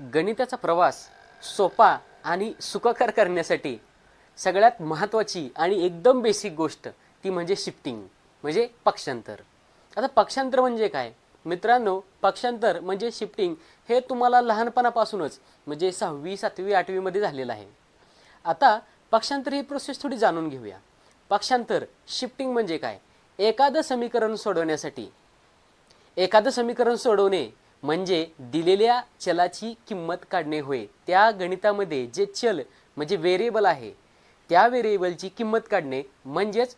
गणिताचा प्रवास सोपा आणि सुखकर करण्यासाठी सगळ्यात महत्त्वाची आणि एकदम बेसिक गोष्ट ती म्हणजे शिफ्टिंग म्हणजे पक्षांतर. आता पक्षांतर म्हणजे काय? मित्रांनो पक्षांतर म्हणजे शिफ्टिंग हे तुम्हाला लहानपणापासूनच म्हणजे सहावी सातवी आठवीमध्ये झालेलं आहे. आता पक्षांतर ही प्रोसेस थोडी जाणून घेऊया. पक्षांतर शिफ्टिंग म्हणजे काय? एखादं समीकरण सोडवण्यासाठी. एखादं समीकरण सोडवणे म्हणजे दिलेल्या चलाची किंमत काढणे होय. त्या गणितामध्ये जे चल म्हणजे व्हेरिएबल आहे त्या व्हेरिएबलची किंमत काढणे म्हणजेच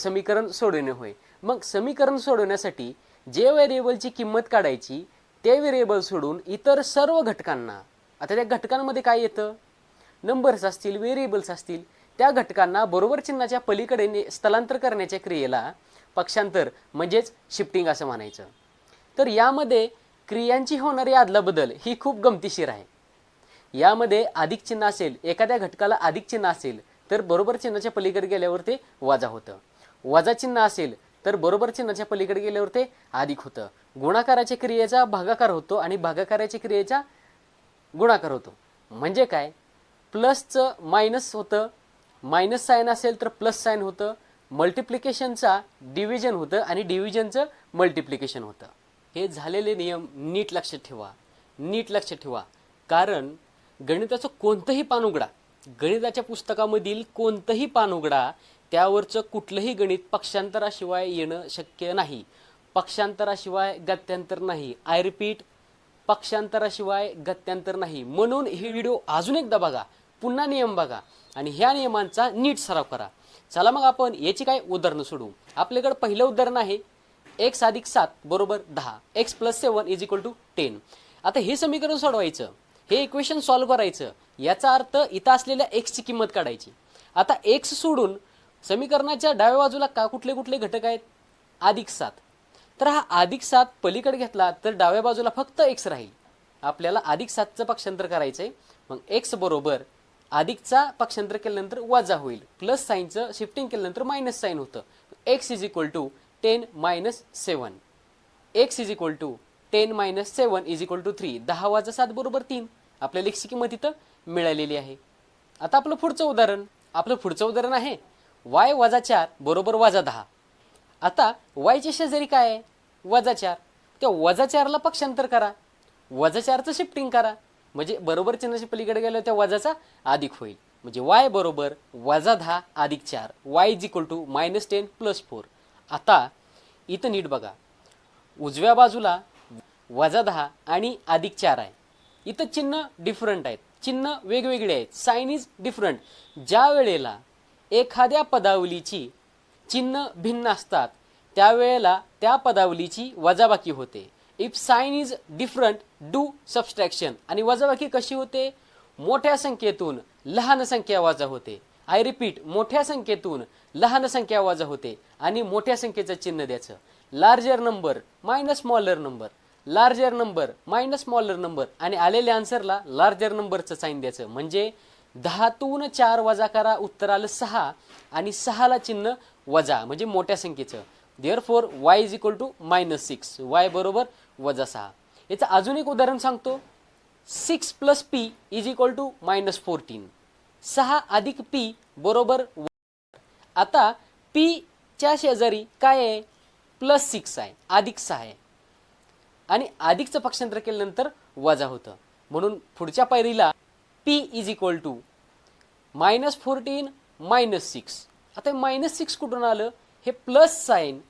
समीकरण सोडवणे होय. मग समीकरण सोडवण्यासाठी जे व्हेरिएबलची किंमत काढायची ते व्हेरिएबल सोडून इतर सर्व घटकांना आता त्या घटकांमध्ये काय येतं? नंबर्स असतील व्हेरिएबल्स असतील त्या घटकांना बरोबर चिन्हाच्या पलीकडे ने- स्थलांतर करण्याच्या क्रियेला पक्षांतर म्हणजेच शिफ्टिंग असं म्हणायचं. तर यामध्ये क्रियांची होणारी अदलाबदल ही खूप गमतीशीर आहे. यामध्ये अधिक चिन्ह असेल एखाद्या घटकाला अधिक चिन्ह असेल तर बरोबर चिन्हाच्या पलीकडे गेल्यावर ते वजा होतं. वजा चिन्ह असेल तर बरोबर चिन्हाच्या पलीकडे गेल्यावर ते अधिक होतं. गुणाकाराच्या क्रियेचा भागाकार होतो आणि भागाकाराच्या क्रियेचा गुणाकार होतो. म्हणजे काय? प्लसचं मायनस होतं. मायनस साईन असेल तर प्लस साईन होतं. मल्टिप्लिकेशनचा डिव्हिजन होतं आणि डिव्हिजनचं मल्टिप्लिकेशन होतं. हे झालेले नियम नीट लक्षात ठेवा. नीट लक्षात ठेवा. कारण गणिताचं कोणतंही पान उघडा गणिताच्या पुस्तकामधील कोणतंही पान उघडा त्यावरचं कुठलंही गणित पक्षांतराशिवाय येणं शक्य नाही. पक्षांतराशिवाय गत्यांतर नाही. आय रिपीट पक्षांतराशिवाय गत्यांतर नाही. म्हणून हे व्हिडिओ अजून एकदा बघा. पुन्हा नियम बघा. आणि ह्या नियमांचा नीट सराव करा. चला मग आपण याची काय उदाहरणं सोडू. आपल्याकडे पहिलं उदाहरण आहे एक्स अधिक सात बरोबर दहा. X plus seven is equal to ten आता हे समीकरण सोडवायचं. हे इक्वेशन सॉल्व्ह करायचं. याचा अर्थ इथं असलेल्या एक्सची किंमत काढायची. आता एक्स सोडून समीकरणाच्या डाव्या बाजूला का कुठले कुठले घटक आहेत? अधिक सात. तर हा अधिक सात पलीकडे घेतला तर डाव्या बाजूला फक्त एक्स राहील. आपल्याला अधिक सातचं पक्षांतर करायचं आहे मग एक्स बरोबर अधिकचा पक्षांतर केल्यानंतर वजा होईल. प्लस साईनचं शिफ्टिंग केल्यानंतर मायनस साईन होतं. X is equal to ten minus seven. X is equal to ten minus seven is equal to three दहा वाजा सात बरोबर तीन. आपल्याला एक्सची किंमत इथं मिळालेली आहे. आता आपलं पुढचं उदाहरण. आपलं पुढचं उदाहरण आहे. वाय वजा चार बरोबर वजा दहा. आता वायचे शेजारी काय आहे? वजा चार. त्या वजा चारला पक्षांतर करा. वजा चारचं शिफ्टिंग करा. म्हणजे बरोबर चिन्हाच्या पलीकडे गेलं त्या वजाचा अधिक होईल. म्हणजे वाय बरोबर वजा दहा अधिक चार. Y is equal to minus ten plus four आता इथं नीट बघा. उजव्या बाजूला वजा दहा आणि अधिक चार आहे. इथं चिन्ह डिफरंट आहेत. चिन्ह वेगवेगळे आहेत. साईन इज डिफरंट ज्या वेळेला एखाद्या पदावलीची चिन्ह भिन्न असतात त्यावेळेला त्या पदावलीची वजाबाकी होते. If sign is different do subtraction आणि वजाबाकी कशी होते? मोठ्या संख्येतून लहान संख्या वजा होते. आय रिपीट मोठ्या संख्येतून लहान संख्या वजा होते आणि मोठ्या संख्येचं चिन्ह द्यायचं. Larger number minus smaller number larger number minus smaller number आणि आलेल्या आन्सरला लार्जर नंबरचं साईन द्यायचं. म्हणजे दहातून चार वजा करा उत्तर आलं सहा आणि सहाला चिन्ह वजा म्हणजे मोठ्या संख्येचं. There four y is equal to minus six y बरोबर वजा सहा. याचं अजून एक उदाहरण सांगतो. Six plus p is equal to minus fourteen सहा अधिक पी बरोबर आता पीच्या शेजारी काय आहे? प्लस सिक्स आहे अधिक सहा आहे. आणि अधिकचं पक्षांतर केल्यानंतर वजा होतं. म्हणून पुढच्या पायरीला p is equal to minus fourteen minus six आता मायनस सिक्स कुठून आलं? हे प्लस साईन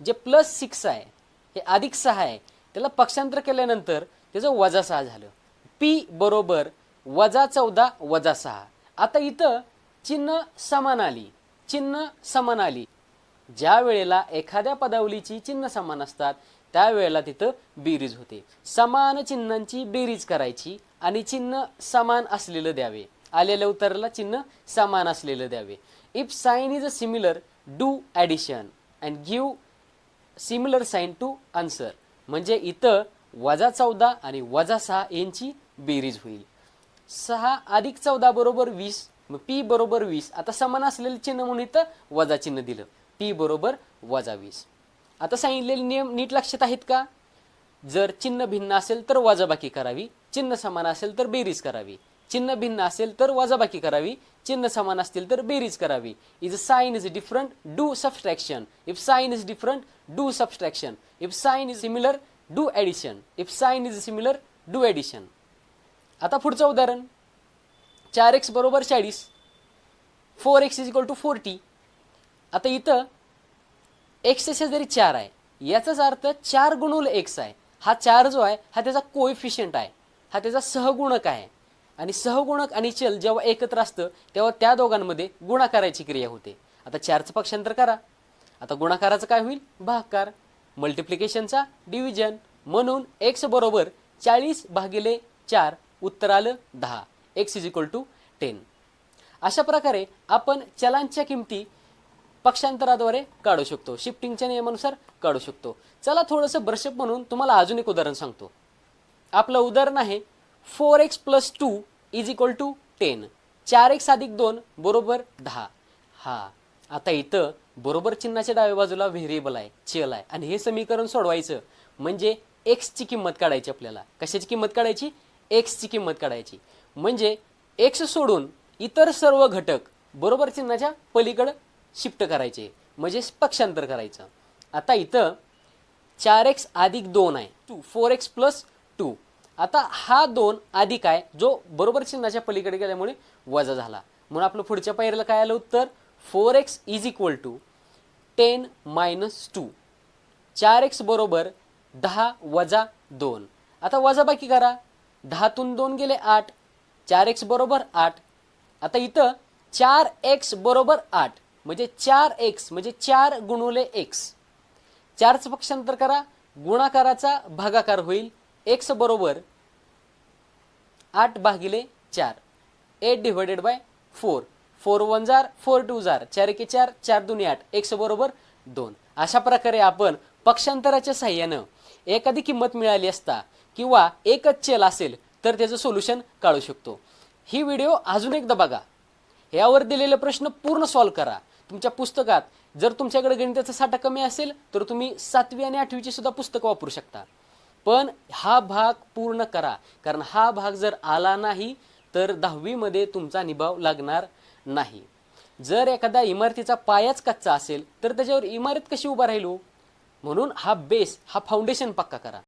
जे प्लस सिक्स आहे हे अधिक सहा आहे त्याला पक्षांतर केल्यानंतर त्याचं वजा सहा झालं. पी बरोबर वजा चौदा वजा सहा. आता इथं चिन्ह समान आली. चिन्ह समान आली. ज्या वेळेला एखाद्या पदावलीची चिन्ह समान असतात त्यावेळेला तिथं बेरीज होते. समान चिन्हांची बेरीज करायची आणि चिन्ह समान असलेलं द्यावे. आलेल्या उत्तराला चिन्ह समान असलेलं द्यावे. If sign is a similar do addition and give similar sign to answer म्हणजे इथं वजा चौदा आणि वजा सहा यांची बेरीज होईल. सहा अधिक चौदा बरोबर वीस मग पी बरोबर वीस. आता समान असलेले चिन्ह म्हणून इथं वजा चिन्ह दिलं. पी बरोबर वजा वीस. आता सांगितलेले नियम नीट लक्षात आहेत का? जर चिन्ह भिन्न असेल तर वजाबाकी करावी. चिन्ह समान असेल तर बेरीज करावी. चिन्ह भिन्न असेल तर वजाबाकी करावी. चिन्ह समान असतील तर बेरीज करावी. Is sign is different do subtraction if sign is different do subtraction if sign is similar do addition if sign is similar do addition आता पुढचं उदाहरण. चार एक्स बरोबर चाळीस. Four x is equal to forty आता इथं एक्सच्या जरी चार आहे. याचाच अर्थ चार गुणूल एक्स आहे. हा चार जो आहे हा त्याचा कोएफिशियंट आहे. हा त्याचा सहगुणक आहे. आणि सहगुणक आणि चल जेव्हा एकत्र असतं तेव्हा त्या दोघांमध्ये गुणाकाराची क्रिया होते. आता चारचं पक्षांतर करा. आता गुणाकाराचं काय होईल? भागकार. मल्टिप्लिकेशनचा डिव्हिजन म्हणून एक्स बरोबर चाळीस भागिले चार. उत्तर आलं दहा. X is equal to ten अशा प्रकारे आपण चलांच्या किमती पक्षांतराद्वारे काढू शकतो. शिफ्टिंगच्या नियमानुसार काढू शकतो. चला थोडंसं ब्रशअप म्हणून तुम्हाला अजून एक उदाहरण सांगतो. आपलं उदाहरण आहे four x plus two is equal to ten चार एक्स अधिक दोन बरोबर दहा. हा आता इथं बरोबर चिन्हाच्या डाव्या बाजूला व्हेरिएबल आहे चल आहे. आणि हे समीकरण सोडवायचं. म्हणजे एक्सची किंमत काढायची आपल्याला. कशाची किंमत काढायची? एक्सची किंमत काढायची. म्हणजे एक्स सोडून इतर सर्व घटक बरोबर चिन्हाच्या पलीकडं शिफ्ट करायचे. म्हणजे पक्षांतर करायचं. आता इथं चार एक्स अधिक दोन आहे. To four x plus two आता हा दोन अधिक आहे जो बरोबर चिन्हाच्या पलीकडे गेल्यामुळे वजा झाला. म्हणून आपलं पुढच्या पायरीला काय आलं उत्तर? Four x is equal to ten minus two चार एक्स बरोबर दहा वजा दोन. आता वजा बाकी करा. दहातून दोन गेले आठ चार एक्स बरोबर आठ. आता इथं चार एक्स बरोबर आठ म्हणजे चार एक्स म्हणजे चार गुणुले एक्स. चारचं पक्षांतर करा गुणाकाराचा भागाकार होईल. एक्स बरोबर आठ भागिले चार. Eight divided by four four one jar four two जार. चार एके चार चार दोन्ही आठ. एक्स बरोबर दोन. अशा प्रकारे आपण पक्षांतराच्या साह्यानं एखादी किंमत मिळाली असता किंवा एकच चेल असेल तर त्याचं सोल्युशन काढू शकतो. ही व्हिडिओ अजून एकदा बघा. यावर दिलेले प्रश्न पूर्ण सॉल्व्ह करा. तुमच्या पुस्तकात जर तुमच्याकडे गणिताचा साठा कमी असेल तर तुम्ही सातवी आणि आठवीची सुद्धा पुस्तकं वापरू शकता. पण हा भाग पूर्ण करा. कारण हा भाग जर आला नाही तर दहावीमध्ये तुमचा निभाव लागणार नाही. जर एखाद्या इमारतीचा पायाच कच्चा असेल तर त्याच्यावर इमारत कशी उभा राहील? म्हणून हा बेस हा फाउंडेशन पक्का करा.